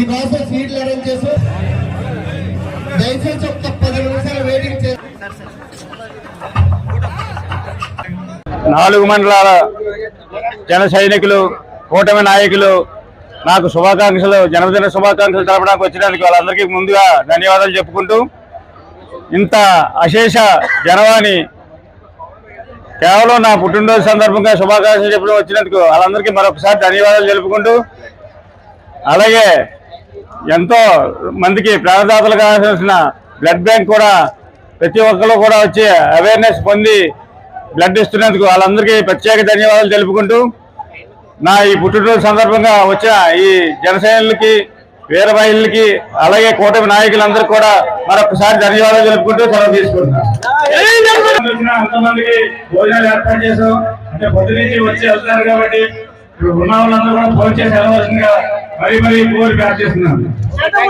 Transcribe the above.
Process సీట్లు arrange చేసి దయచేసి ఒక పది నిమిషాలు వెయిటింగ్ చేసి. నాలుగు మండలాల జన సైనికులు కూటమి నాయకులు నాకు శుభాకాంక్షలు జన్మదిన శుభాకాంక్షలు తెలపడానికి వచ్చినందుకు వాళ్ళందరికీ ముందుగా ధన్యవాదాలు చెప్పుకుంటూ ఇంత అశేష జనవాణి కేవలం నా పుట్టినరోజు సందర్భంగా శుభాకాంక్షలు చెప్పడం వచ్చినందుకు వాళ్ళందరికీ మరొకసారి ధన్యవాదాలు తెలుపుకుంటూ అలాగే ఎంతో మందికి ప్రాణదాతలు కావాల్సిన బ్లడ్ బ్యాంక్ కూడా ప్రతి ఒక్కరు కూడా వచ్చి అవేర్నెస్ పొంది బ్లడ్ ఇస్తున్నందుకు వాళ్ళందరికీ ప్రత్యేక ధన్యవాదాలు తెలుపుకుంటూ నా ఈ పుట్టినరోజు సందర్భంగా వచ్చిన ఈ జనసైనులకి వీరబాయిలకి అలాగే కూటమి నాయకులందరికీ కూడా మరొకసారి ధన్యవాదాలు తెలుపుకుంటూ సెలవు తీసుకుంటున్నాను. వచ్చిన అంతమందికి భోజనాలు ఏర్పాటు చేసాం అంటే పొద్దు నుంచి వచ్చి వెళ్తున్నారు కాబట్టి ఇప్పుడు ఉన్న వాళ్ళందరూ కూడా భోజనం చేసి మరీ మరీ కోరి ప్రార్థిస్తున్నాను.